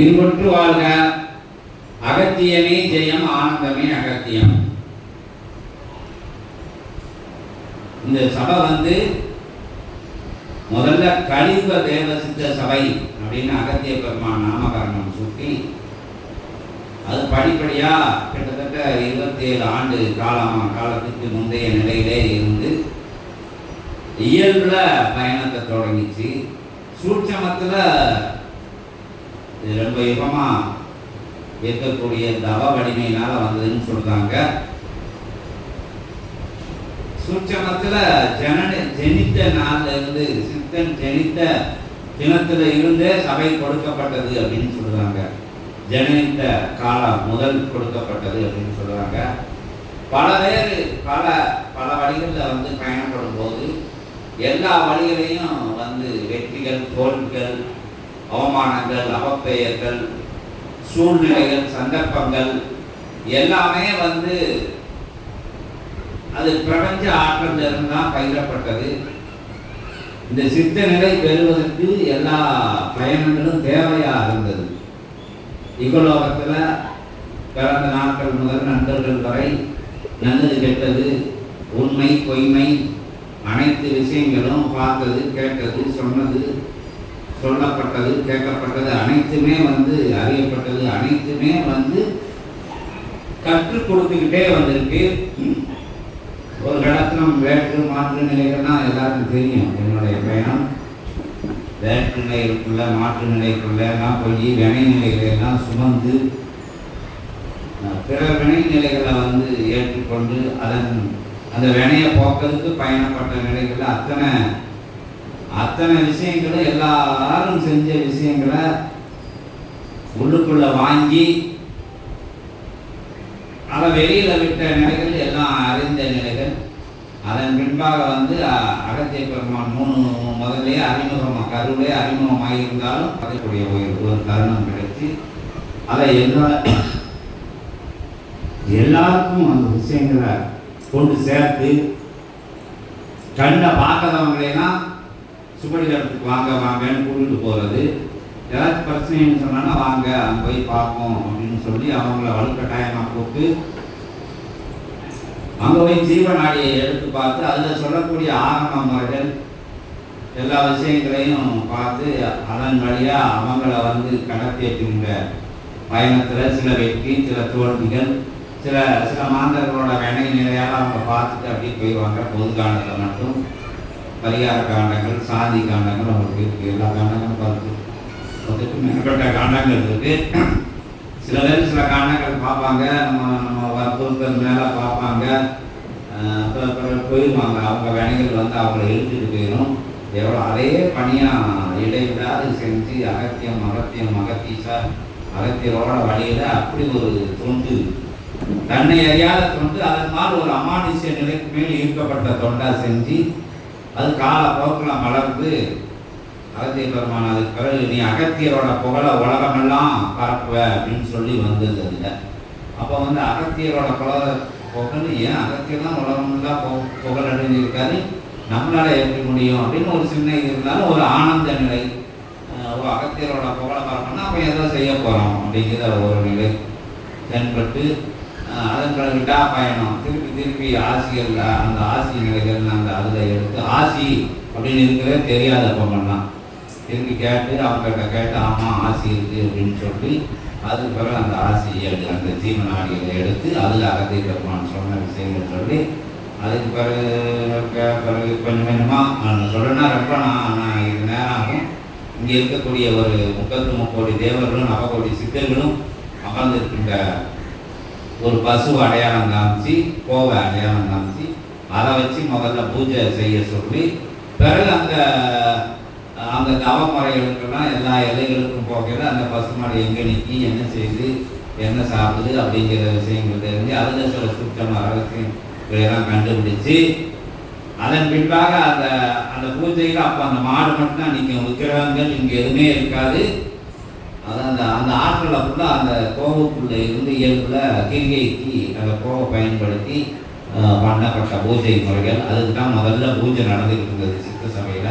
இன்புற்று வாழ்க. அகத்தியமே ஜெயம் ஆனந்தமே அகத்தியம். இந்த சபை வந்து முதல்ல கலியுக தேவசித்த சபை அப்படின்னு அகத்திய பெருமான் நாமகரணம் சுட்டி அது படிப்படியா கிட்டத்தட்ட இருபத்தி ஏழு ஆண்டு காலம் காலத்துக்கு முந்தைய நிலையிலே இருந்து இயல்புல பயணத்தை தொடங்கிச்சு. சூட்சமத்துல இது ரொம்ப யுகமா இருக்கக்கூடிய தவ வலிமையினால் வந்ததுன்னு சொல்கிறாங்க சூட்சமத்தில் ஜனன ஜெனித்த நாள்ல இருந்து சித்தன் ஜெனித்த தினத்துல இருந்தே சபை கொடுக்கப்பட்டது அப்படின்னு சொல்றாங்க. ஜனனித்த காலம் முதல் கொடுக்கப்பட்டது அப்படின்னு சொல்றாங்க. பல பேர் பல பல வழிகளில் வந்து பயணப்படும் போது எல்லா வழிகளையும் வந்து வெற்றிகள் தோல்விகள் அவமானங்கள் அவப்பெயர்கள் சூழ்நிலைகள் சந்தர்ப்பங்கள் எல்லாமே வந்து அது பிரபஞ்ச ஆற்றல் தான் பயிரப்பட்டது. இந்த சித்த நிலை பெறுவதற்கு எல்லா பயணங்களும் தேவையா இருந்தது. இகலோகத்தில் பிறந்த நாட்கள் முதல் நண்பர்கள் வரை நல்லது கெட்டது உண்மை பொய்மை அனைத்து விஷயங்களும் பார்த்தது கேட்டது சொன்னது சொல்லப்பட்டது கேட்கப்பட்டது அனைத்துமே வந்து அறியப்பட்டது அனைத்துமே வந்து கற்றுக் கொடுத்துக்கிட்டே வந்திருக்கு. ஒரு கடத்தினம் வேற்று மாற்று நிலைகள்னா எல்லாருக்கும் தெரியும். என்னுடைய பயணம் வேற்று நிலைகளுக்குள்ள மாற்று நிலைக்குள்ள எல்லாம் போய் வினை நிலைகளெல்லாம் சுமந்து பிற வினை நிலைகளை வந்து ஏற்றுக்கொண்டு அதன் அந்த வினையை போக்கிறதுக்கு பயணப்பட்ட நிலைகளில் அத்தனை அத்தனை விஷயங்களும் எல்லாரும் செஞ்ச விஷயங்களை உள்ளுக்குள்ள வாங்கி அதை வெளியில் விட்ட நிலைகள் எல்லாம் அறிந்த நிலைகள். அதன் பின்பாக வந்து அகத்திய பெருமான் மூணு முதல்லே அறிமுகமாக கருவிலே அறிமுகமாக இருந்தாலும் அதற்குரிய ஒரு ஒரு தருணம் கிடைச்சு அதை எல்லா எல்லாருக்கும் அந்த விஷயங்களை கொண்டு சேர்த்து கண்ணை பார்க்காதவங்களெல்லாம் சுபடிகரத்துக்கு வாங்க வாங்கன்னு கூட்டிட்டு போகிறது ஏதாச்சும் பிரச்சனைன்னு சொன்னாங்கன்னா வாங்க அங்கே போய் பார்ப்போம் அப்படின்னு சொல்லி அவங்கள வலுக்கட்டாயமாக கூப்பிட்டு அங்கே போய் ஜீவநாடியை எடுத்து பார்த்து அதில் சொல்லக்கூடிய ஆகம முறைகள் எல்லா விஷயங்களையும் பார்த்து அதன் வழியாக அவங்கள வந்து கடத்தியிருக்கின்ற பயணத்தில் சில வெற்றி சில தோல்விகள் சில சில மாந்தர்களோட வினை நிலையால் அவங்க பார்த்துட்டு அப்படியே போயிடுவாங்க. வாங்க காண்டத்தை மட்டும். பரிகார காண்டங்கள் சாதி காண்டங்கள் அவங்களுக்கு இருக்குது எல்லா காண்டங்களும் பார்த்து பத்துக்கும் மேற்பட்ட காண்டங்கள் இருக்குது சில பேர் சில காண்டங்கள் பார்ப்பாங்க. நம்ம நம்ம வற்புறுத்தல் மேலே பார்ப்பாங்க. அப்புறம் போயிடுவாங்க அவங்க வினைகள் வந்து அவங்கள இழுத்துட்டு போயிடும் எவ்வளோ அதே பணியாக இடைவிடாது செஞ்சு அகத்தியம் அகத்தியம் அகத்தீசா அகத்தியரோட வழியில் அப்படி ஒரு தொண்டு. தன்னை அறியாத தொண்டு. அதன் மாதிரி ஒரு அமானுஷ்ய நிலைக்கு மேல் ஈர்க்கப்பட்ட தொண்டா செஞ்சு அது கால போக்கில் மலர்ந்து அகத்திய பெருமான் அதுக்கு பிறகு நீ அகத்தியரோட புகழ உலகமெல்லாம் பரப்புவ அப்படின்னு சொல்லி வந்தது அதில். அப்போ வந்து அகத்தியரோட புகழ புகழ் ஏன் அகத்தியர் தான் உலகமெல்லாம் புகழ் அடைஞ்சிருக்காரு? நம்மளால் எப்படி முடியும் அப்படின்னு ஒரு சின்ன இது இருந்தாலும் ஒரு ஆனந்த நிலை. ஒரு அகத்தியரோட புகழ பரப்புனா அப்போ எதோ செய்ய போகிறோம் அப்படிங்கிற ஒரு நிலை தென்பட்டு அதன் பிறகு விடா பயணம். திருப்பி திருப்பி ஆசிகள் அந்த ஆசி நிலைகள் அந்த அதில் எடுத்து ஆசி அப்படின்னு இருக்கிறதே தெரியாத பொம்மல்லாம் திருப்பி கேட்டு அவங்ககிட்ட கேட்டு ஆமாம் ஆசி இருக்குது அப்படின்னு சொல்லி அதுக்கு பிறகு அந்த ஆசி எடு அந்த ஜீவனாடிகளை எடுத்து அதில் அகத்தை பெருமான் சொன்ன விஷயங்கள் சொல்லி அதுக்கு பிறகு பிறகு கொஞ்சம் கொஞ்சமாக சொல்லணும்னா ரொம்ப நான் நான் இது நேரம் ஆகும் இங்கே இருக்கக்கூடிய ஒரு முப்பத்து முக்கோடி தேவர்களும் நவகோடி சித்தர்களும் அமர்ந்திருக்கின்ற ஒரு பசு அடையாளம் காமிச்சு கோவை அடையாளம் காமிச்சு அதை வச்சு முதல்ல பூஜை செய்ய சொல்லி பிறகு அந்த அந்த தவமுறைகளுக்கெல்லாம் எல்லா எல்லைகளுக்கும் போகையில் அந்த பசுமாடு எங்கே நிற்கி என்ன செய்யுது என்ன சாப்பிடுது அப்படிங்கிற விஷயங்கள் தெரிஞ்சு அதில் சில சுத்தம் ரகசியம் இதையெல்லாம் கண்டுபிடிச்சு அதன் பின்பாக அந்த அந்த பூஜையில் அப்போ அந்த மாடு மட்டும்தான் நீங்கள் விக்கிரகங்கள் இங்கே எதுவுமே இருக்காது. அதான் அந்த அந்த ஆற்றலை ஃபுல்லாக அந்த கோவுக்குள்ளே இருந்து இயல்புல கிரிகைக்கு அந்த கோவை பயன்படுத்தி பண்ணப்பட்ட பூஜை முறைகள். அதுக்கு தான் முதல்ல பூஜை நடந்துகிட்டு இருந்தது சித்த சபையில்.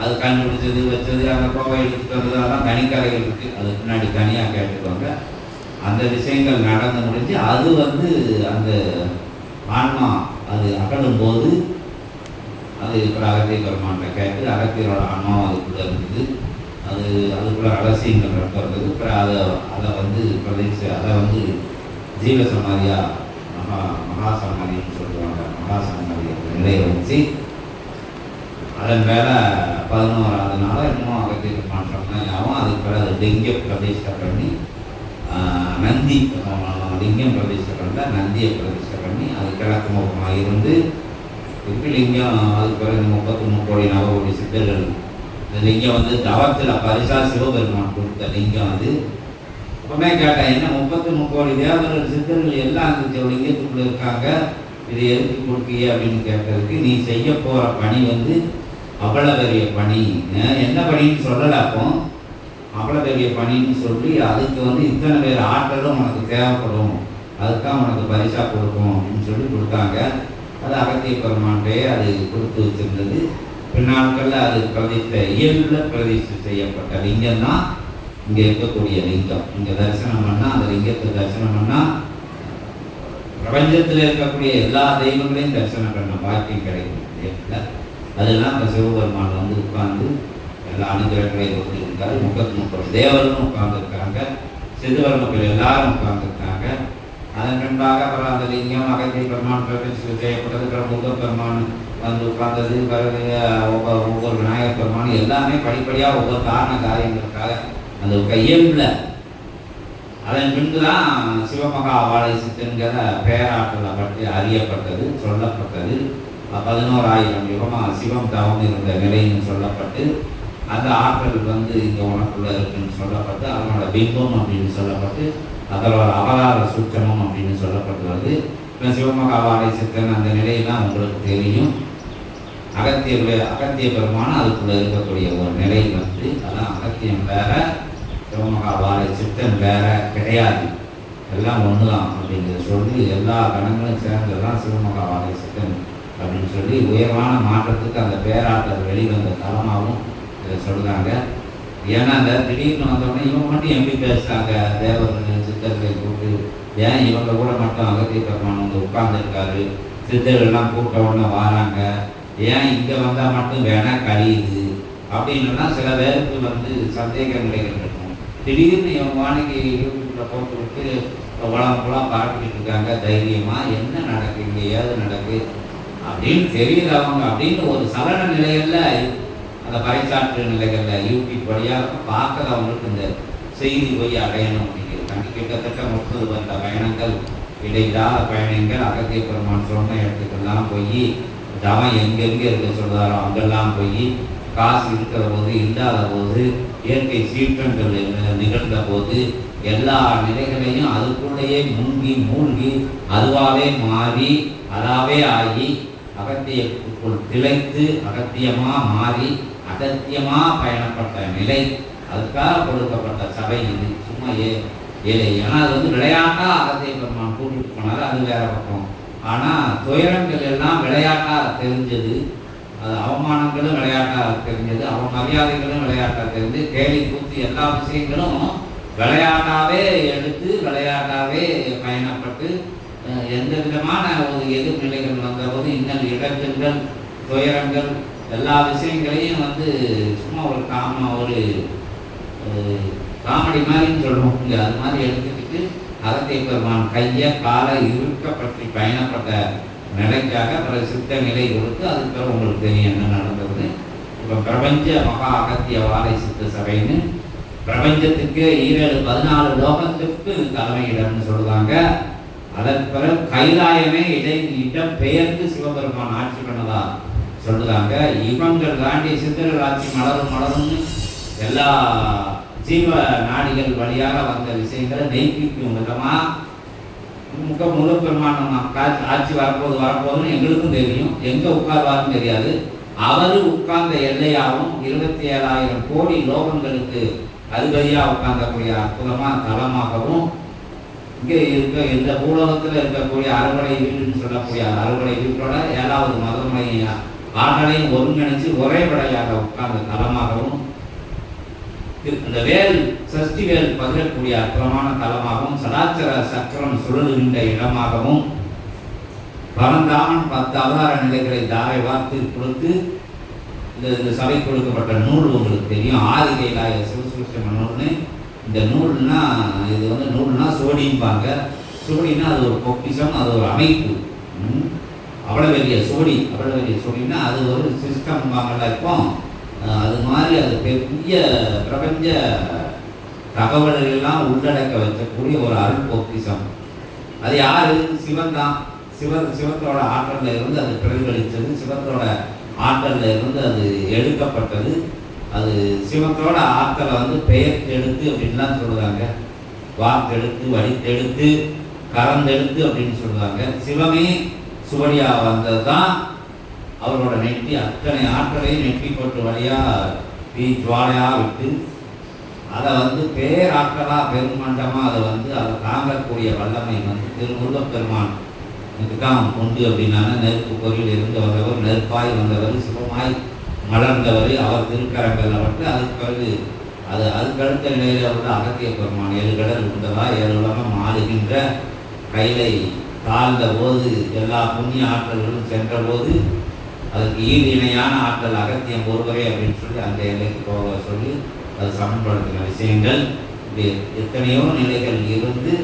அது கண்டுபிடிச்சது வச்சது அந்த கோவை எடுத்துட்டு வந்தது அதெல்லாம் தனிக்கலைகள் இருக்குது அது பின்னாடி தனியாக கேட்டுக்கோங்க. அந்த விஷயங்கள் நடந்து முடிஞ்சு அது வந்து அந்த ஆன்மா அது அகலும் போது அது இப்போ அகத்திய பெருமான்கிட்ட கேட்டு அகத்தியரோட ஆன்மாவும் அதுக்குள்ளே இருந்தது அது அதுக்குள்ளே ரகசியங்கள் ரொம்ப அப்புறம் அதை அதை வந்து பிரதேச அதை வந்து ஜீவ சமாதியாக மகா மகா சமாதின்னு சொல்லுவாங்க. மகா சமாதி நிலையை வச்சு அதன் மேலே பதினோராவது நாள் இன்னும் அகத்திற்கு மாற்றம்னா சொன்னால் அதுக்கு பிறகு அது லிங்க பிரதிஷ்டை பண்ணி நந்தி லிங்கம் பிரதிஷ்டை பண்ண நந்தியை பிரதிஷ்டை பண்ணி அது கிழக்கு முகமாக இருந்து இருக்கு லிங்கம் அதுக்கு பிறகு இந்த முப்பத்தி முக்கோடி நவகோடி சித்தர்கள் இந்த லிங்கம் வந்து தவத்தில் பரிசா சிவபெருமான் கொடுத்த லிங்கம் அது. அப்பமே கேட்டேன் என்ன முப்பத்தி முக்கோடி தேவர்கள் சித்தர்கள் எல்லாம் அந்த லிங்கத்துக்குள்ள இருக்காங்க? இது எதுக்கு கொடுக்கீங்க? அப்படின்னு கேட்டதுக்கு நீ செய்ய போகிற பணி வந்து அவ்வளோ பெரிய பணி. என்ன பணின்னு சொல்லலை அப்போ. அவ்வளோ பெரிய பணின்னு சொல்லி அதுக்கு வந்து இத்தனை பேர் ஆற்றலும் உனக்கு தேவைப்படும். அதுதான் உனக்கு பரிசா கொடுக்கும் அப்படின்னு சொல்லி கொடுத்தாங்க. அது அகத்திய பெருமான்டே அது கொடுத்து வச்சிருந்தது. பின்னாட்களில் அது பிரதிஷ்டை இயல்பில் பிரதிஷ்டை செய்யப்பட்ட லிங்கம் தான் இங்கே இருக்கக்கூடிய லிங்கம். இங்கே தரிசனம் பண்ணால் அந்த லிங்கத்தை தரிசனம் பண்ணால் பிரபஞ்சத்தில் இருக்கக்கூடிய எல்லா தெய்வங்களையும் தரிசனம் பண்ண பாக்கியம் கிடைக்கும். அதெல்லாம் இப்போ சிவபெருமான் வந்து உட்கார்ந்து எல்லா அனுகிரகங்களையும் கொடுத்துருக்காரு முப்பத்தி முப்பது தேவர்களும் உட்கார்ந்துருக்காங்க. சிறுவர் மக்கள் எல்லாரும் உட்கார்ந்துருக்காங்க. அதன் பின்பாக அப்புறம் அந்த லிங்கம் அகத்திய பெருமான் பிரதிஷ்டை செய்யப்பட்டது அப்புறம் முருக பெருமான் வந்து உட்கார்ந்தது பிறகு ஒவ்வொரு ஒவ்வொரு விநாயகர் பெருமான் எல்லாமே படிப்படியாக ஒவ்வொரு காரண காரியங்களுக்காக அந்த கையெழுல அதன் பின்பு தான் சிவமகா வாழை சித்தன்கிற பேராற்றலை பற்றி அறியப்பட்டது சொல்லப்பட்டது. பதினோராயிரம் யுகமாக சிவம் தவம் இருந்த நிலைன்னு சொல்லப்பட்டு அந்த ஆற்றல் வந்து இங்கே உனக்குள்ளே இருக்குன்னு சொல்லப்பட்டு அதனோட பிம்பம் அப்படின்னு சொல்லப்பட்டு அதனோட அவதார சூட்சமம் அப்படின்னு சொல்லப்பட்டுள்ளது இப்போ சிவமகாவாரை சித்தன் அந்த நிலையெல்லாம் உங்களுக்கு தெரியும். அகத்திய அகத்திய பெருமான அதுக்குள்ளே இருக்கக்கூடிய ஒரு நிலை வந்து அதான் அகத்தியம் வேற சிவமகா சித்தன் வேற கிடையாது. எல்லாம் ஒன்று தான் அப்படிங்கிறத சொல்லி எல்லா கணங்களும் சேர்ந்தது தான் வாழை சித்தன் அப்படின்னு சொல்லி உயர்வான மாற்றத்துக்கு அந்த பேராற்றல் வெளிவந்த தலமாகவும் இதை சொல்கிறாங்க ஏன்னா அந்த திடீர்னு வந்தோடனே இவங்க மட்டும் எப்படி பேசுகிறாங்க தேவர்கள் சித்தர்களை கூப்பிட்டு ஏன் இவங்க கூட மட்டும் அகத்திய பெருமான் வந்து உட்கார்ந்துருக்காரு? சித்தர்கள்லாம் கூப்பிட்ட உடனே வராங்க. ஏன் இங்கே வந்தால் மட்டும் வேணா கழியுது? அப்படின்னா சில பேருக்கு வந்து சந்தேக நிலைகள் இருக்கும் திடீர்னு இவங்க வாணிக்கு யூடியூப்ல போட்டு விட்டு உலகம் ஃபுல்லாக பார்த்துக்கிட்டு இருக்காங்க தைரியமாக என்ன நடக்கு இங்கே ஏது நடக்கு? அப்படின்னு தெரியுது அவங்க அப்படின்னு ஒரு சலன நிலையில் அந்த பறைசாற்று நிலைகளில் யூடியூப் வழியாக பார்க்குறவங்களுக்கு இந்த செய்தி போய் அடையணும் அப்படிங்கிறது. கிட்டத்தட்ட முப்பது வந்த பயணங்கள் இடையில்லாத பயணங்கள் அகத்திய பெருமான் சொன்ன இடத்துக்கெல்லாம் போய் தவம் எங்கெங்கே இருக்க சொல்கிறாரோ அங்கெல்லாம் போய் காசு இருக்கிற போது இல்லாத போது இயற்கை சீற்றங்கள் நிகழ்ந்த போது எல்லா நிலைகளையும் அதுக்குள்ளேயே மூங்கி மூழ்கி அதுவாகவே மாறி அதாவே ஆகி அகத்தியக்குள் திளைத்து அகத்தியமாக மாறி அகத்தியமாக பயணப்பட்ட நிலை அதுக்காக கொடுக்கப்பட்ட சபை இது. சும்மா ஏ ஏழை. ஏன்னா அது வந்து விளையாட்டாக அகத்திய பெருமான் கூட்டிட்டு போனாரு அது வேற பக்கம். ஆனால் துயரங்கள் எல்லாம் விளையாட்டாக தெரிஞ்சது. அது அவமானங்களும் விளையாட்டாக தெரிஞ்சது. அவ மரியாதைகளும் விளையாட்டாக தெரிஞ்சு கேலி கூத்து எல்லா விஷயங்களும் விளையாட்டாகவே எடுத்து விளையாட்டாகவே பயணப்பட்டு எந்த விதமான ஒரு எதிர்நிலைகள் வந்தபோது இன்னல் இடர்கள் துயரங்கள் எல்லா விஷயங்களையும் வந்து சும்மா ஒரு காம ஒரு காமெடி மாதிரின்னு சொல்லுவோம். இங்கே அது மாதிரி எடுத்துக்கிட்டு அகத்தை பெருமான் கையை காலை இருக்க பயணப்பட்ட நிலைக்காக பிறகு சித்த நிலை கொடுத்து அதுக்கு பிறகு உங்களுக்கு தெரியும் என்ன நடந்தது. இப்போ பிரபஞ்ச மகா அகத்திய வாழை சித்த சபைன்னு பிரபஞ்சத்துக்கு ஈரேழு பதினாலு லோகத்துக்கு தலைமையிடம்னு சொல்லுவாங்க. அதற்கு பிறகு கைலாயமே இடை இடம் பெயர்ந்து சிவபெருமான் ஆட்சி பண்ணதா? சொல்கிறாங்க இவங்கள் தாண்டி சித்தர்கள் ஆட்சி மலரும் மலரும்னு எல்லா ஜீவ நாடிகள் வழியாக வந்த விஷயங்களை மெய்ப்பிக்கும் விதமா முக பிரமாணமாக காட்சி ஆட்சி வரப்போது வரப்போகுதுன்னு எங்களுக்கும் தெரியும். எங்கே உட்கார்வாருன்னு தெரியாது. அவர் உட்கார்ந்த எல்லையாகவும் இருபத்தி ஏழாயிரம் கோடி லோகங்களுக்கு அதிபதியாக உட்கார்ந்தக்கூடிய அற்புதமாக தளமாகவும் இங்கே இருக்க இந்த பூலோகத்தில் இருக்கக்கூடிய அறுவடை வீடுன்னு சொல்லக்கூடிய அறுவடை வீட்டோட ஏழாவது மதுரை ஆற்றலையும் ஒருங்கிணைச்சு ஒரே விடையாக உட்கார்ந்த தலமாகவும் அந்த இந்த வேல் சஷ்டி வேல் பகிரக்கூடிய அற்புதமான தலமாகவும் சதாச்சார சக்கரம் சுழலுகின்ற இடமாகவும் பரந்தாமன் பத்து அவதார நிலைகளை தாரை வார்த்து கொடுத்து இந்த இந்த சபை கொடுக்கப்பட்ட நூல் உங்களுக்கு தெரியும். ஆதி கைலாய சிவசுஷ்டம நூல்னு இந்த நூல்னா இது வந்து நூல்னா சோடிம்பாங்க. சோடினா அது ஒரு பொக்கிஷம் அது ஒரு அமைப்பு. அவ்வளோ பெரிய சோடி அவ்வளோ பெரிய சோடினா அது ஒரு சிஸ்டம் வாங்கல இருக்கும் அது மாதிரி அது பெரிய பிரபஞ்ச தகவல்கள் எல்லாம் உள்ளடக்க வைக்கக்கூடிய ஒரு அருள்பொக்கிசம் அது யார்? சிவன் தான். சிவ சிவத்தோட ஆற்றல்ல இருந்து அது பிரதிபலித்தது. சிவத்தோட ஆற்றல்ல இருந்து அது எடுக்கப்பட்டது. அது சிவத்தோட ஆற்றலை வந்து பெயர் தெடுத்து அப்படின்லாம் சொல்லுவாங்க. வார்த்தெடுத்து வடித்தெடுத்து கறந்தெடுத்து அப்படின்னு சொல்லுவாங்க. சிவமே சுவடியா வந்தது தான் அவரோட நெட்டி அத்தனை ஆற்றலையும் நெட்டி போட்டு வழியாக தீ ஜுவாலையாக விட்டு அதை வந்து பேராற்றலா பெருமண்டமாக அதை வந்து அதை தாங்கக்கூடிய வல்லமை வந்து திருமுருகப் பெருமான் இதுதான் உண்டு அப்படின்னா நெருப்பு பொருளில் இருந்து வந்தவர் நெருப்பாய் வந்தவர் சுகமாய் மலர்ந்தவர் அவர் திருக்கரங்கள் பட்டு அதுக்கு பிறகு அது அதுக்கு நிலையில் நிலையில வந்து அகத்திய பெருமான் ஏழு கடல் உண்டதா? ஏழு உலகம் மாறுகின்ற கைலை தாழ்ந்த போது எல்லா புண்ணிய ஆற்றல்களும் சென்ற போது அதுக்கு ஈடு இணையான ஆற்றல் அகத்தியம் ஒருவரே அப்படின்னு சொல்லி அந்த எல்லைக்கு போக சொல்லி அது சமன்படுத்தின விஷயங்கள். இப்படி எத்தனையோ நிலைகள் இருந்து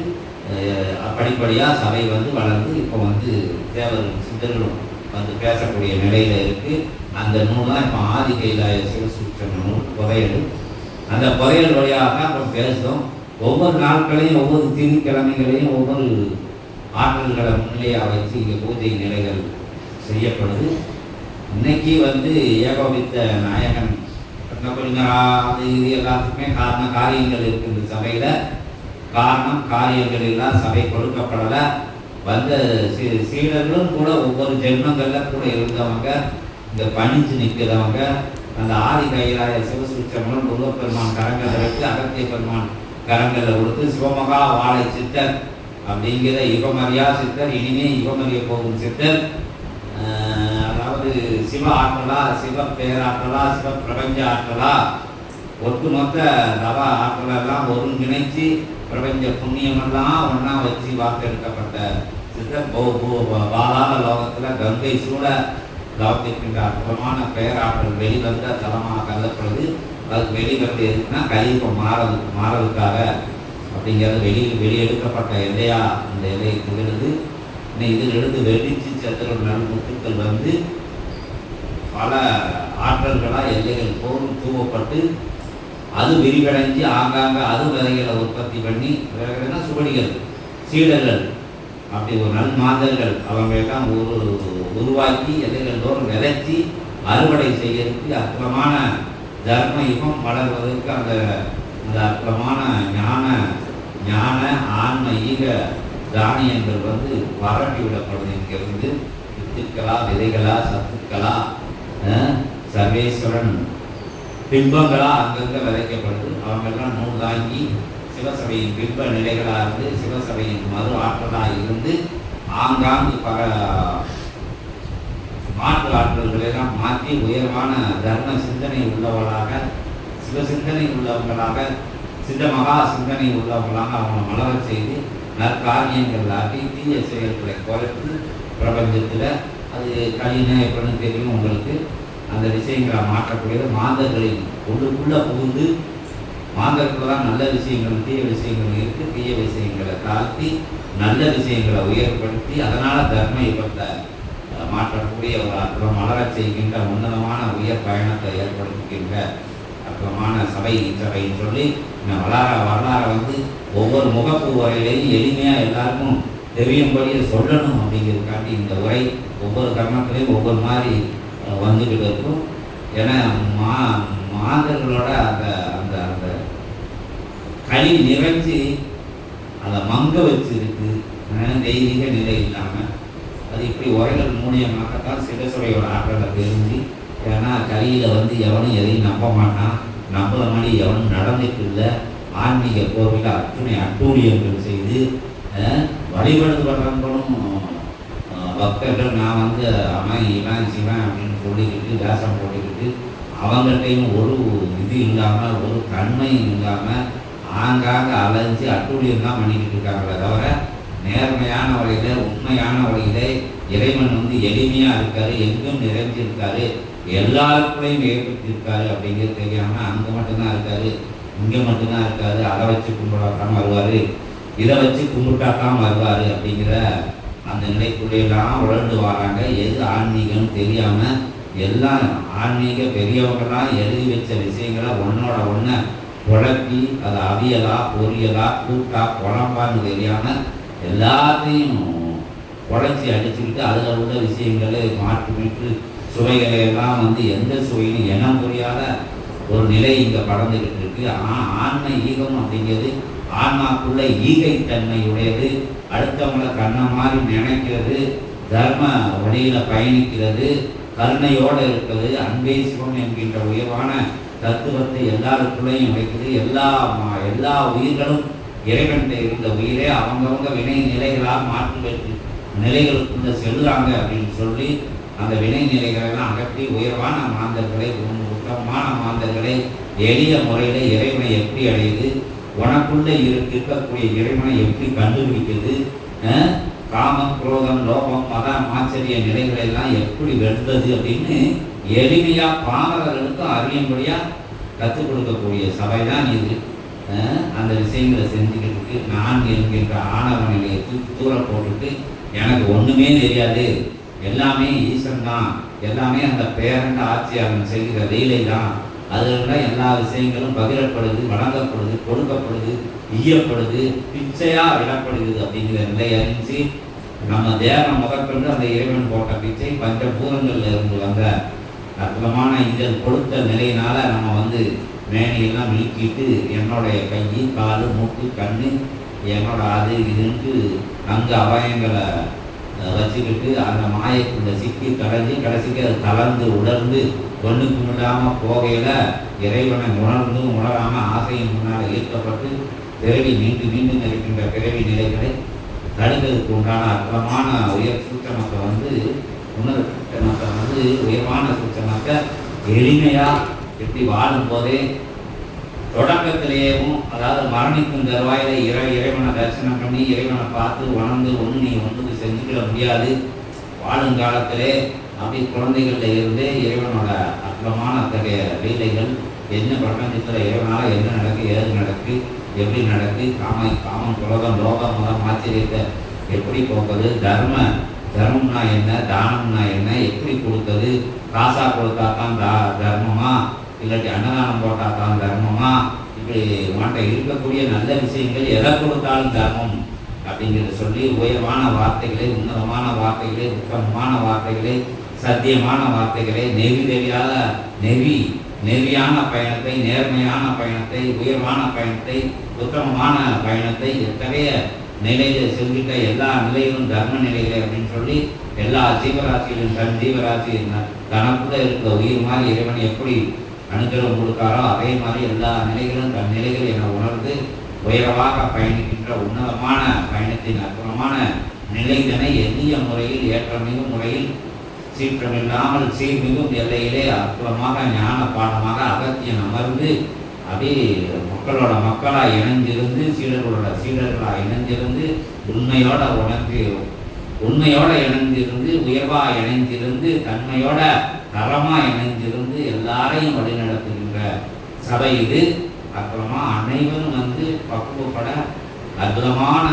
படிப்படியாக சபை வந்து வளர்ந்து இப்போ வந்து தேவரும் சித்தர்களும் வந்து பேசக்கூடிய நிலையில் இருக்குது அந்த நூலாக இப்போ ஆதி கைலாய சிவசூட்சம நூல் புதையல் அந்த புதையல் வழியாக தான் இப்போ பேசுகிறோம் ஒவ்வொரு நாட்களையும் ஒவ்வொரு திங்கக்கிழமைகளையும் ஒவ்வொரு ஆற்றல்களை முன்னிலையாக வச்சு இங்கே பூஜை நிலைகள் செய்யப்படுது. இன்னைக்கு வந்து ஏகோபித்த நாயகன் ரத்னபுரிங்கரா அது இது எல்லாத்துக்குமே காரண காரியங்கள் இருக்குது இந்த சபையில். காரணம் காரியங்கள் எல்லாம் சபை கொடுக்கப்படலை. வந்த சீ சீடர்களும் கூட ஒவ்வொரு ஜென்மங்களில் கூட இருந்தவங்க இந்த பணிஞ்சு நிற்கிறவங்க அந்த ஆதி கைலாய சிவசூச்சமலம் முருகப்பெருமான் கரங்களை வைத்து அகத்திய பெருமான் கரங்களை கொடுத்து சிவமகா வாழை சித்தர் அப்படிங்கிற யுகமரியா சித்தர் இனிமே யுகமறிய போகும் சித்தர். அதாவது சிவ ஆற்றலா சிவ பேராற்றலா சிவ பிரபஞ்ச ஆற்றலா ஒட்டுமொத்த தவ ஆற்றலெல்லாம் ஒருங்கிணைச்சு பிரபஞ்ச புண்ணியமெல்லாம் ஒன்றா வச்சு வாக்கெடுக்கப்பட்ட சித்தர். போ லோகத்தில் கங்கை சூழ லோகத்திற்கின்ற அற்புதமான பேராற்றல் வெளிவந்த தலமாக கருதப்படுது அதுக்கு வெளிவந்து எதுக்குன்னா கலியுகம் மாறதுக்கு மாறதுக்காக அப்படிங்கிறது வெளி வெளியெடுக்கப்பட்ட எல்லையா அந்த எல்லையை திகழ்ந்து இன்னும் இதில் இருந்து வெடிச்சு சத்திரம் முத்துக்கள் வந்து பல ஆற்றல்களாக எல்லைகள் போரும் தூவப்பட்டு அது விரிவடைஞ்சு ஆங்காங்க அது விதைகளை உற்பத்தி பண்ணி விதைகள்னா சுவடிகள் சீடர்கள் அப்படி ஒரு நல் மாந்தர்கள் அவங்க ஒரு உருவாக்கி எல்லைகள் தோறும் விதைச்சி அறுவடை செய்யறதுக்கு அற்புதமான தர்ம யுகம் வளர்வதற்கு அந்த அந்த அற்புதமான ஞான ஞான ஆன்ம ஈக தானியங்கள் வந்து வரட்டி விடப்படுது. இங்கிருந்து வித்துக்களா விதைகளா சத்துக்களா சர்வேஸ்வரன் பிம்பங்களா அங்கங்கே விதைக்கப்படுது. அவங்கெல்லாம் நூல் தாங்கி சிவசபையின் பிம்ப நிலைகளாக இருந்து சிவசபையின் மறு ஆற்றலாக இருந்து ஆங்காங்கு பல மாற்று ஆற்றல்களெல்லாம் மாற்றி உயர்வான தர்ம சிந்தனை உள்ளவர்களாக சிவ சிந்தனை சித்த மகா சிந்தனை உள்ளவங்களாக அவங்களை மலர செய்து நற்காரியங்கள் ஆட்டி தீய செயல்களை குறைத்து பிரபஞ்சத்தில் அது கலினா எப்படின்னு தெரியும் உங்களுக்கு. அந்த விஷயங்களை மாற்றக்கூடியது மாந்தர்களின் உள்ளுக்குள்ளே புகுந்து மாந்தர்கள் தான் நல்ல விஷயங்கள் தீய விஷயங்கள் இருக்குது தீய விஷயங்களை தாழ்த்தி நல்ல விஷயங்களை உயர்படுத்தி அதனால் தர்ம யுகத்தை மாற்றக்கூடிய ஒரு அற்புதம் மலரச் செய்கின்ற உன்னதமான உயர் பயணத்தை ஏற்படுத்துகின்ற அற்புதமான சபை சபைன்னு சொல்லி இந்த வளார வரலாறை வந்து ஒவ்வொரு முகப்பு உரையிலையும் எளிமையாக எல்லாருக்கும் தெரியும்படியே சொல்லணும் அப்படிங்கிறதுக்காண்டி இந்த உரை ஒவ்வொரு கர்மத்திலையும் ஒவ்வொரு மாதிரி வந்துக்கிட்டு இருக்கும் ஏன்னா மா மாதர்களோட அந்த அந்த அந்த களி நிறைஞ்சு அதை மங்க வச்சிருக்கு. அஹ், தெய்வீக நிலை இல்லாமல் அது இப்படி உரைகள் மூலியமாகத்தான் சிவசுரையோட ஆற்றலை தெரிஞ்சு ஏன்னா கலியில் வந்து எவனும் எதையும் நம்ப மாட்டான். நம்புற மாதிரி எவனும் நடந்துட்டு இல்லை. ஆன்மீக கோவில் அத்துணை அட்டூழியங்கள் செய்து அஹ், பக்தர்கள் நான் வந்து அவன் இவன் சிவன் அப்படின்னு சொல்லிக்கிட்டு வேஷம் போட்டுக்கிட்டு அவங்கள்ட்டையும் ஒரு இது இல்லாமல் ஒரு தன்மையும் இல்லாமல் ஆங்காங்க அலைஞ்சு அட்டூழியம் தான் பண்ணிக்கிட்டு இருக்காங்களே தவிர நேர்மையான வழியில் உண்மையான வழியில் இறைவன் வந்து எளிமையாக இருக்காரு எங்கும் நிறைஞ்சிருக்காரு எல்லாருக்குள்ளையும் ஏற்படுத்தியிருக்காரு அப்படிங்கிறது தெரியாம அங்க மட்டும்தான் இருக்காரு இங்க மட்டும்தான் இருக்காரு அதை வச்சு கும்பிடாதான் வருவாரு இதை வச்சு கும்பிட்டாதான் வருவாரு அப்படிங்கிற அந்த நிலைக்குள்ளையெல்லாம் உழண்டு வராங்க. எது ஆன்மீகம்னு தெரியாம எல்லாம் ஆன்மீக பெரியவங்களாம் எழுதி வச்ச விஷயங்களை ஒன்னோட ஒண்ண குழப்பி அது அவியலா பொரியலா கூட்டா குழம்பான்னு தெரியாம எல்லாத்தையும் குழச்சி அடிச்சுக்கிட்டு அதில் உள்ள விஷயங்களை மாற்றிவிட்டு சுவைகளை எல்லாம் வந்து எந்த சுவையிலும் எண்ணம் புரியாத ஒரு நிலை இங்கே படர்ந்துக்கிட்டு இருக்கு ஆ- ஆன்ம ஈகம் அப்படிங்கிறது ஆன்மாக்குள்ள தன்மை உடையது அடுத்தவங்களை கண்ணை மாதிரி நினைக்கிறது தர்ம வழியில் பயணிக்கிறது கருணையோடு இருக்கிறது அன்பே சிவம் என்கின்ற உயர்வான தத்துவத்தை எல்லாருக்குள்ளேயும் வைக்கிறது. எல்லா எல்லா உயிர்களும் இறைவன் இருந்த உயிரே அவங்கவங்க வினை நிலைகளாக மாற்றி பெற்று நிலைகளுக்குள்ள அப்படின்னு சொல்லி அந்த வினை நிலைகளெல்லாம் அகற்றி உயர்வான மாந்தர்களை உன் உத்தமமான மாந்தர்களை எளிய முறையில் இறைவனை எப்படி அடையுது? உனக்குள்ளே இருக்கக்கூடிய இறைவனை எப்படி கண்டுபிடிக்குது காமம் குரோதம் லோபம் மதம் ஆச்சரிய நிலைகளை எல்லாம் எப்படி வெல்வது அப்படின்னு எளிமையாக பாமரர்களுக்கும் அறியும்படியாக கற்றுக் கொடுக்கக்கூடிய சபை தான் இது அந்த விஷயங்களை செஞ்சுக்கிட்டு இருக்கு. நான் என்கின்ற ஆணவ நிலையை தூக்கி தூர போட்டுட்டு எனக்கு ஒன்றுமே தெரியாது. எல்லாமே ஈசன் தான் எல்லாமே அந்த பேரண்ட ஆட்சியாளன் செய்கிற லீலை தான் அதில் எல்லா விஷயங்களும் பகிரப்படுது வழங்கப்படுது கொடுக்கப்படுது ஈயப்படுது பிச்சையாக விடப்படுகிறது அப்படிங்கிற நிலை அறிஞ்சு நம்ம தேவன் முதற்கொண்டு அந்த இறைவன் போட்ட பிச்சை பஞ்சபூதங்களில் இருந்து வந்த அற்புதமான இதழ் கொடுத்த நிலையினால நம்ம வந்து மேனையெல்லாம் நீக்கிட்டு என்னுடைய கை கால் மூக்கு கண்ணு என்னோட அது இதுன்ட்டு அங்கு அபாயங்களை வச்சுக்கிட்டு அந்த மாயக்குள்ள சிக்கி கடைஞ்சி கடைசிக்கு அது கலந்து உணர்ந்து ஒண்ணுக்கு இல்லாம போகையில் இறைவனை உணர்ந்து உணராம ஆசையின் முன்னால் ஈர்க்கப்பட்டு பிறவி மீண்டும் மீண்டும் இருக்கின்ற பிறவி நிலைகளை தடுக்கிறதுக்கு உண்டான அற்பமான உயர் சூச்சமத்தை வந்து உணர் சூச்சமத்தை வந்து உயர்வான சூச்சமத்தை எளிமையாக எப்படி வாழும் போதே தொடக்கத்திலேயும் அதாவது மரணிக்கும் தருவாயில் இறை இறைவனை தரிசனம் பண்ணி இறைவனை பார்த்து உணர்ந்து ஒன்று நீ ஒன்றுக்கு குறிப்பிட முடியாது. வாழும் காலத்திலே அப்படி குழந்தைகளில் இருந்தே இறைவனோட அற்புதமான அத்தகைய லீலைகள் என்ன பிரபஞ்சத்தில் இறைவனால் என்ன நடக்கு ஏது நடக்கு எப்படி நடக்கு காம காமம் குலகம் லோகம் மதம் ஆச்சரியத்தை எப்படி போக்குது தர்ம தர்மம்னா என்ன தானம்னா என்ன எப்படி கொடுத்தது காசா கொடுத்தா தான் தா தர்மமா இல்லாட்டி அன்னதானம் போட்டா தான் தர்மமா இப்படி உன்கிட்ட இருக்கக்கூடிய நல்ல விஷயங்கள் எதை கொடுத்தாலும் தர்மம். அப்படிங்கிறத சொல்லி உயர்வான வார்த்தைகளை உன்னதமான வார்த்தைகளை உத்தமமான வார்த்தைகளை சத்தியமான வார்த்தைகளை நெறி தெரியாத நெறி நெறியான பயணத்தை நேர்மையான பயணத்தை உயர்வான பயணத்தை உத்தமமான பயணத்தை எத்தகைய நிலையில் செல்கிட்ட எல்லா நிலையிலும் தர்ம நிலைகளை அப்படின்னு சொல்லி எல்லா ஜீவராசியிலும் தன் ஜீவராசி தனக்குள்ள இருக்கிற உயிர் மாதிரி இறைவன் எப்படி அனுகிரகம் கொடுக்காரோ அதே மாதிரி எல்லா நிலைகளும் தன் நிலைகள் என உணர்ந்து உயரமாக பயணிக்கின்ற உன்னதமான பயணத்தின் அற்புதமான நிலைதனை எளிய முறையில் ஏற்றமிகு முறையில் சீற்றமில்லாமல் சீர்மிகும் எல்லையிலே அற்புதமாக ஞான பாடமாக அகத்தியன் அமர்ந்து அப்படியே மக்களோட மக்களாக இணைஞ்சிருந்து சீடர்களோட சீடர்களாக இணைஞ்சிருந்து உண்மையோட உணர்ந்து உண்மையோட இணைஞ்சிருந்து உயர்வாக இணைஞ்சிருந்து தன்மையோட தரமாக இணைஞ்சிருந்து எல்லாரையும் வழிநடத்துகின்ற சபை இது. அப்புறமா அனைவரும் வந்து பக்குவப்பட அற்புதமான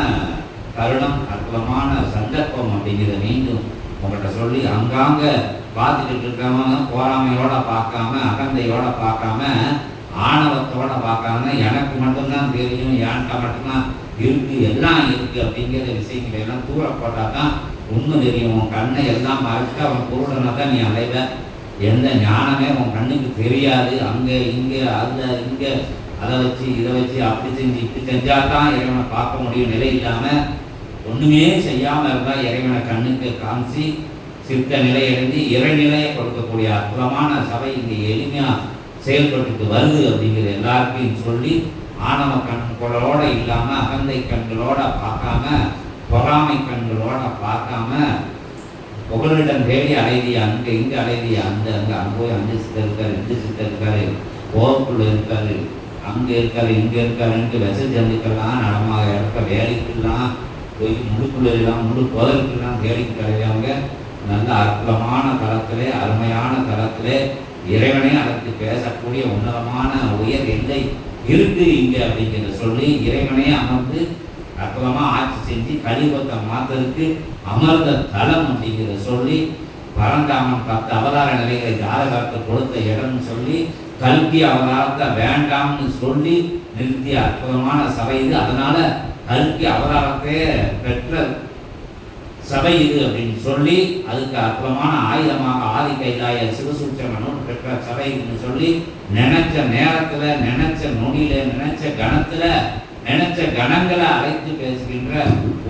தருணம் அற்புதமான சந்தர்ப்பம் அப்படிங்கிறத மீண்டும் உங்கள்கிட்ட சொல்லி அங்காங்க பார்த்துக்கிட்டு இருக்கவங்க போராமையோட பார்க்காம அகந்தையோட பார்க்காம ஆணவத்தோட பார்க்காம எனக்கு மட்டும்தான் தெரியும் என்கிட்ட மட்டும்தான் இருக்கு எல்லாம் இருக்கு அப்படிங்கிற விஷயங்கள் எல்லாம் தூர தான் உண்மை தெரியும். உன் கண்ணை எல்லாம் மறைச்சு அவன் குருடனை தான் நீ அலைவ. எந்த ஞானமே உன் கண்ணுக்கு தெரியாது. அங்கே இங்கே அதில் இங்கே அதை வச்சு இதை வச்சு அப்படி செஞ்சு இப்படி செஞ்சா தான் இறைவனை பார்க்க முடியும். நிலை இல்லாமல் ஒன்றுமே செய்யாமல் இருந்தால் இறைவனை கண்ணுக்கு காமிச்சு சித்த நிலையடைந்து இறைநிலையை கொடுக்கக்கூடிய அற்புதமான சபை இங்கே எளிமையா செயல்பட்டுட்டு வருது அப்படிங்கிறது எல்லாருக்கும் சொல்லி ஆணவ கண்களோட இல்லாமல் அகந்தை கண்களோட பார்க்காம பொறாமை கண்களோட பார்க்காம புகழிடம் தேடி அலைதிய அங்கே இங்கே அலைதிய அந்த அங்கே அங்கே போய் அஞ்சு சித்தர் இருக்காரு இந்து சித்தர் இருக்காரு இருக்காரு. அங்கே இருக்காரு இங்கே இருக்காருன்ட்டு விச ஜந்துக்கெல்லாம் நடமாக இருக்க வேலைக்கெல்லாம் போய் முழுக்குள்ளெல்லாம் முழு போதற்கெல்லாம் வேலைக்கு கிடையாங்க நல்ல அற்புதமான தளத்திலே அருமையான தளத்திலே இறைவனே அதற்கு பேசக்கூடிய உன்னதமான உயர் எல்லை இருக்கு இங்கே அப்படிங்கிறத சொல்லி இறைவனே அமர்ந்து அற்புதமாக ஆட்சி செஞ்சு கலிபத்தை மாத்ததுக்கு அமர்ந்த தலம் அப்படிங்கிறத சொல்லி பரந்தாமன் பத்து அவதார நிலைகளை ஜாதகத்தை கொடுத்த இடம்னு சொல்லி கல்கி அவதாரத்தை வேண்டாம்னு சொல்லி நிறுத்திய அற்புதமான சபை இது. அதனால கல்வி அவதாரத்தை பெற்ற சபை இது அப்படின்னு சொல்லி அதுக்கு அற்புதமான ஆயுதமாக ஆதி கைலாய சிவசூச்சமனும் பெற்ற சபை இதுன்னு சொல்லி நினைச்ச நேரத்தில் நினைச்ச நொடியில நினைச்ச கணத்தில் நினைச்ச கணங்களை அழைத்து பேசுகின்ற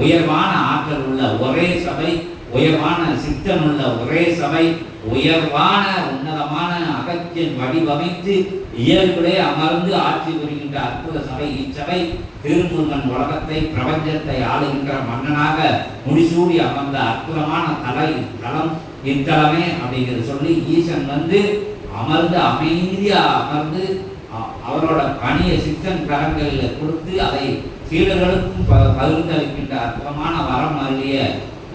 உயர்வான ஆற்றல் உள்ள ஒரே சபை உயர்வான சித்தன் உள்ள ஒரே சபை உயர்வான உன்னதமான அகத்தியன் வடிவமைத்து இயல்பிலே அமர்ந்து ஆட்சி புரிகின்ற அற்புத சபை இச்சபை திருமுருகன் உலகத்தை பிரபஞ்சத்தை ஆளுகின்ற மன்னனாக முடிசூடி அமர்ந்த அற்புதமான தலை தளம் இத்தலமே அப்படிங்கிறத சொல்லி ஈசன் வந்து அமர்ந்து அமைதியா அமர்ந்து அ- அவரோட பணியை சித்தன் கரங்களில் கொடுத்து அதை சீடர்களுக்கும் ப- பகிர்ந்தளிக்கின்ற அற்புதமான வரம் அருளிய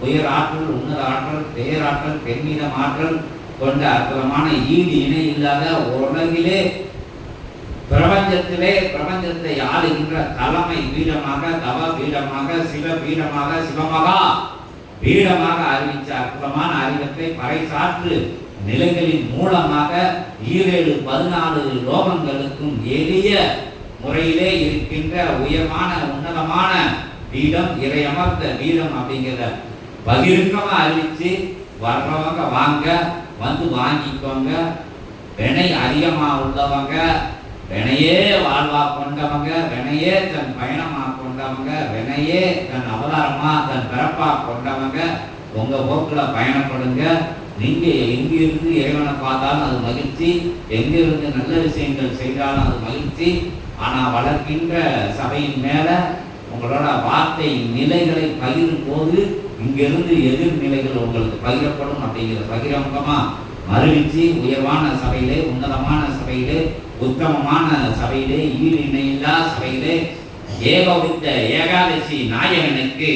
உயர் ஆற்றல் உன்னத ஆற்றல் பேராற்றல் பெண்மீதம் ஆற்றல் கொண்ட அற்புதமான ஈடு இணை இல்லாத உலகிலே பிரபஞ்சத்திலே பிரபஞ்சத்தை ஆளுகின்ற தலைமை பீடமாக தவ பீடமாக சிவ பீடமாக சிவமகா பீடமாக அறிவித்த அற்புதமான அறிவத்தை பறைசாற்று நிலைகளின் மூலமாக ஈரேழு பதினாலு லோகங்களுக்கும் எளிய முறையிலே இருக்கின்ற உயர்வான உன்னதமான பீடம் இறையமர்ந்த பீடம் அப்படிங்கிற பகிருக்கமாக அறிவித்து வர்றவங்க வாங்க வந்து வாங்கிக்கோங்க. வினை அதிகமாக உள்ளவங்க வினையே வாழ்வா கொண்டவங்க வினையே தன் பயணமாக கொண்டவங்க வினையே தன் அவதாரமாக தன் பிறப்பாக கொண்டவங்க உங்கள் போக்கில் பயணப்படுங்க. நீங்கள் எங்கிருந்து இறைவனை பார்த்தாலும் அது மகிழ்ச்சி எங்கிருந்து நல்ல விஷயங்கள் செய்தாலும் அது மகிழ்ச்சி. ஆனால் வளர்க்கின்ற சபையின் மேலே உங்களோட வார்த்தை நிலைகளை பகிரும் போது இங்கிருந்து எதிர்நிலைகள் உங்களுக்கு பகிரப்படும் அப்படிங்கிற பகிரங்கமா அறிவிச்சு உயர்வான சபையிலே உன்னதமான சபையிலே உத்தமமான சபையிலே ஈடு இணையில்லா சபையிலே ஏகவித்த ஏகாதசி நாயகனுக்கு